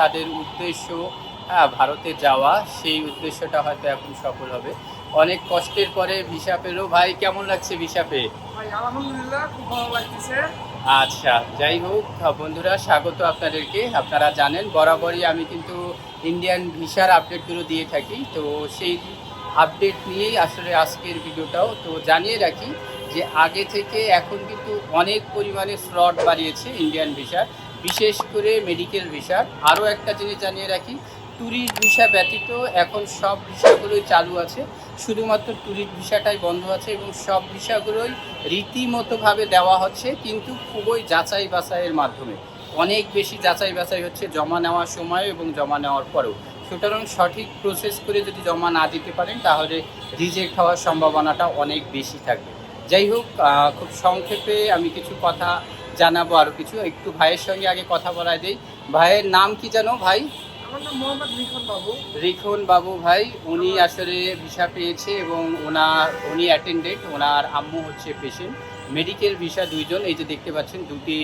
তাদের উদ্দেশ্য হ্যাঁ ভারতে যাওয়া সেই উদ্দেশ্যটা হয়তো এখন সফল হবে। অনেক কষ্টের পরে ভিসা পেল। ভাই কেমন লাগছে ভিসা পেয়ে? আলহামদুলিল্লাহ খুব ভালো লাগতেছে। আচ্ছা যাই হোক বন্ধুরা স্বাগত আপনাদেরকে। আপনারা জানেন বরাবরই আমি কিন্তু ইন্ডিয়ান ভিসার আপডেটগুলো দিয়ে থাকি। তো সেই আপডেট নিয়েই আসলে আজকের ভিডিওটাও। তো জানিয়ে রাখি যে আগে থেকে এখন কিন্তু অনেক পরিমাণে স্লট বাড়িয়েছে ইন্ডিয়ান ভিসার বিশেষ করে মেডিকেল ভিসার আরও একটা জিনিস জানিয়ে রাখি ট্যুরিস্ট ভিসা ব্যতীত এখন সব ভিসাগুলোই চালু আছে। শুধুমাত্র ট্যুরিস্ট ভিসাটাই বন্ধ আছে এবং সব ভিসাগুলোই রীতিমতোভাবে দেওয়া হচ্ছে, কিন্তু খুবই যাচাই বাছাইয়ের মাধ্যমে। অনেক বেশি যাচাই বাছাই হচ্ছে জমা নেওয়ার সময় এবং জমা নেওয়ার পরেও। সুতরাং সঠিক প্রসেস করে যদি জমা না দিতে পারেন, তাহলে রিজেক্ট হওয়ার সম্ভাবনাটা অনেক বেশি থাকবে। যাই হোক খুব সংক্ষেপে আমি কিছু কথা জানাব আরও কিছু। একটু ভাইয়ের সঙ্গে আগে কথা বলায় দিই। ভাইয়ের নাম কি জানো ভাই? আমার নাম মোহাম্মদ লিখন বাবু। রিখন বাবু ভাই উনি আসলে ভিসা পেয়েছে এবং ওনার উনি অ্যাটেন্ডেড ওনার আম্মু হচ্ছে পেশেন্ট মেডিকেল ভিসা দুইজন এই যে দেখতে পাচ্ছেন দুটি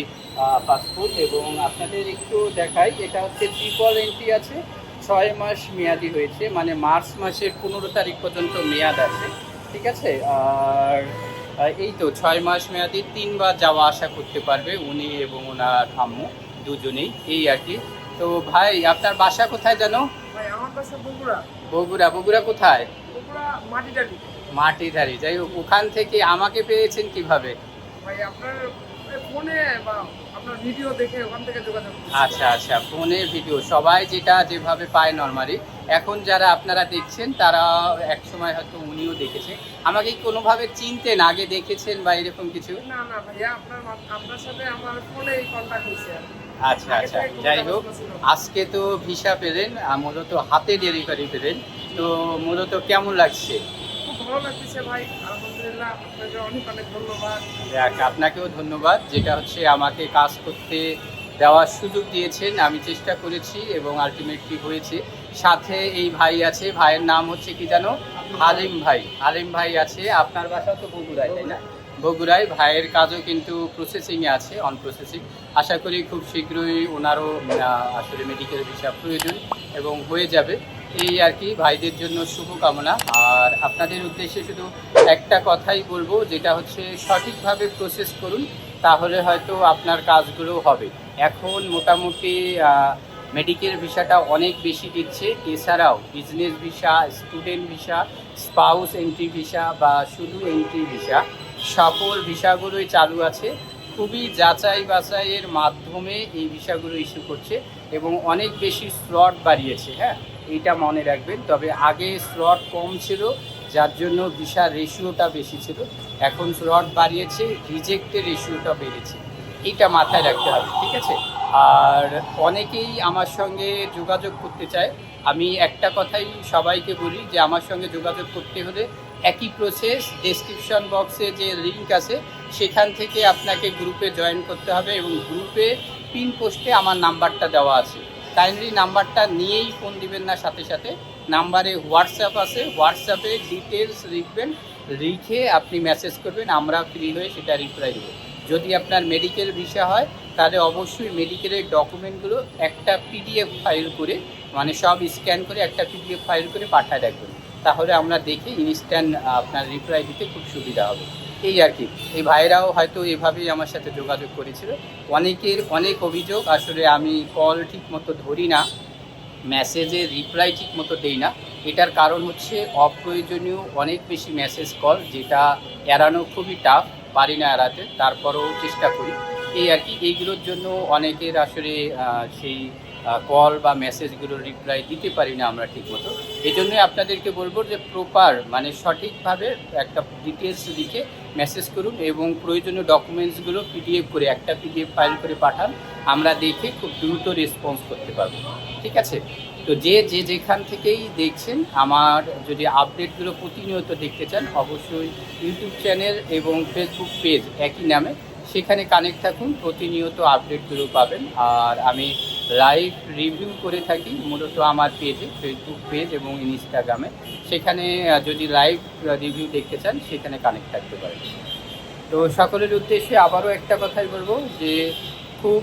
পাসপোর্ট এবং আপনাদের একটু দেখাই এটা হচ্ছে ট্রিপল এন্ট্রি আছে ছয় মাস মেয়াদি হয়েছে মানে মার্চ মাসের পনেরো তারিখ পর্যন্ত মেয়াদ আছে ঠিক আছে? আর এই তো ছয় মাস মেয়াদে তিনবার যাওয়া আসা করতে পারবে উনি এবং ওনার আম্মু দুজনেই এই আর কি। তো ভাই আপনার বাসা কোথায় জানো? বগুড়া। বগুড়া। বগুড়া কোথায়? মাটিধারি যাই হোক ওখান থেকে আমাকে পেয়েছেন কীভাবে? ভাই আপনার ফোনে আপনার ভিডিও দেখে ওখান থেকে যোগাযোগ আচ্ছা আচ্ছা ফোনে ভিডিও সবাই যেটা যেভাবে পায় নর্মালি এখন যারা আপনারা দেখছেন তারা এক সময় হয়তো উনিও দেখেছে। আমাকে কোনোভাবে চিনতেন আগে দেখেছেন বা এরকম কিছু? না না ভাইয়া আপনার আপনার সাথে আমার ফোনেই কন্ট্যাক্ট হয়েছে। আচ্ছা আচ্ছা যাই হোক আজকে তো ভিসা পেলেন মূলত হাতে ডেলিভারি পেলেন। তো মূলত কেমন লাগছে? খুব ভালো লাগতেছে ভাই। আলহামদুলিল্লাহ আপনাকে অনেক অনেক ধন্যবাদ। আপনাকেও ধন্যবাদ যেটা হচ্ছে আমাকে কাজ করতে দেওয়ার সুযোগ দিয়েছেন আমি চেষ্টা করেছি এবং আলটিমেটলি হয়েছে। সাথে এই ভাই আছে ভাইয়ের নাম হচ্ছে কি জানো? হালিম। ভাই। হালিম ভাই আছে আপনার বাসা তো বগুড়ায় তাই না? বগুড়ায়। ভাইয়ের কাজও কিন্তু প্রসেসিংয়ে আছে অন প্রসেসিং আশা করি খুব শীঘ্রই ওনারও আসলে মেডিকেল ভিসা প্রয়োজন এবং হয়ে যাবে। এই আর কি ভাইদের জন্য শুভকামনা। আর আপনাদের উদ্দেশ্যে শুধু একটা কথাই বলব, যেটা হচ্ছে সঠিকভাবে প্রসেস করুন, তাহলে হয়তো আপনার কাজগুলো হবে। এখন মোটামুটি মেডিকেল ভিসাটা অনেক বেশি দিচ্ছে। এছাড়াও business visa student visa spouse entry visa বা শুধু এন্ট্রি ভিসা সকল ভিসাগুলোই চালু আছে। খুবই যাচাই বাছাইয়ের মাধ্যমে এই ভিসাগুলো ইস্যু করছে এবং অনেক বেশি স্লট বাড়িয়েছে হ্যাঁ? এইটা মনে রাখবেন। তবে আগে স্লট কম ছিল, যার জন্য ভিসার রেশিওটা বেশি ছিল। এখন স্লট বাড়িয়েছে রিজেক্টের রেশিওটা বেড়েছে। এইটা মাথায় রাখতে হবে, ঠিক আছে? আর অনেকেই আমার সঙ্গে যোগাযোগ করতে চায়। আমি একটা কথাই সবাইকে বলি যে, আমার সঙ্গে যোগাযোগ করতে হলে একই প্রসেস ডেসক্রিপশন বক্সে যে লিঙ্ক আছে, সেখান থেকে আপনাকে গ্রুপে জয়েন করতে হবে এবং গ্রুপে পিন পোস্টে আমার নাম্বারটা দেওয়া আছে। কাইন্ডলি নাম্বারটা নিয়েই ফোন দিবেন না, সাথে সাথে। নাম্বারে হোয়াটসঅ্যাপ আছে, হোয়াটসঅ্যাপে ডিটেলস লিখবেন, লিখে আপনি মেসেজ করবেন, আমরা ফ্রি হয়ে সেটা রিপ্লাই দেবো। যদি আপনার মেডিকেল ভিসা হয়, তাহলে অবশ্যই মেডিকেলের ডকুমেন্টগুলো একটা পিডিএফ ফাইল করে মানে সব স্ক্যান করে একটা পিডিএফ ফাইল করে পাঠায় রাখবেন। তাহলে আমরা দেখে ইনস্ট্যান্ট আপনার রিপ্লাই দিতে খুব সুবিধা হবে। এই আর কি। এই ভাইরাও হয়তো এভাবেই আমার সাথে যোগাযোগ করেছিল। অনেকের অনেক অভিযোগ, আসলে আমি কল ঠিক মতো ধরি না মেসেজে রিপ্লাই ঠিক মতো দেই না। এটার কারণ হচ্ছে অপ্রয়োজনীয় অনেক বেশি মেসেজ কল যেটা এড়ানো খুবই টাফ পারি না এড়াতে, তারপরেও চেষ্টা করি। এই আর কি, এইগুলোর জন্য অনেকের আসলে সেই কল বা মেসেজগুলোর রিপ্লাই দিতে পারি না আমরা ঠিকমতো। এই জন্যই আপনাদেরকে বলব যে প্রপার মানে সঠিকভাবে একটা ডিটেলস লিখে মেসেজ করুন এবং প্রয়োজনীয় ডকুমেন্টসগুলো পিডিএফ করে, একটা পিডিএফ ফাইল করে পাঠান, আমরা দেখে খুব দ্রুত রেসপন্স করতে পারব। ঠিক আছে? তো যে যে যেখান থেকেই দেখছেন, আমার যদি আপডেটগুলো প্রতিনিয়ত দেখতে চান, অবশ্যই ইউটিউব চ্যানেল এবং ফেসবুক পেজ একই নামে, সেখানে কানেক্ট থাকুন, প্রতিনিয়ত আপডেটগুলো পাবেন। আর আমি লাইভ রিভিউ করে থাকি, মূলত আমার পেজে ফেসবুক পেজ এবং ইনস্টাগ্রামে সেখানে যদি লাইভ রিভিউ দেখতে চান, সেখানে কানেক্ট থাকতে পারেন। তো সকলের উদ্দেশ্যে আবারও একটা কথাই বলব যে, খুব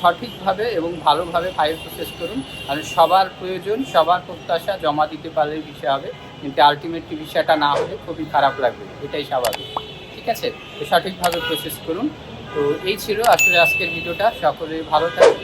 সঠিকভাবে এবং ভালোভাবে ফাইল প্রসেস করুন। কারণ সবার প্রয়োজন, সবার প্রত্যাশা জমা দিতে পারলে বিষয় হবে। কিন্তু আলটিমেটলি বিষয়টা না হলে খুবই খারাপ লাগবে। এটাই স্বাভাবিক। ঠিক আছে? তো সঠিকভাবে প্রসেস করুন। তো এই ছিল আসলে আজকের ভিডিওটা। সকলে ভালো থাকুন।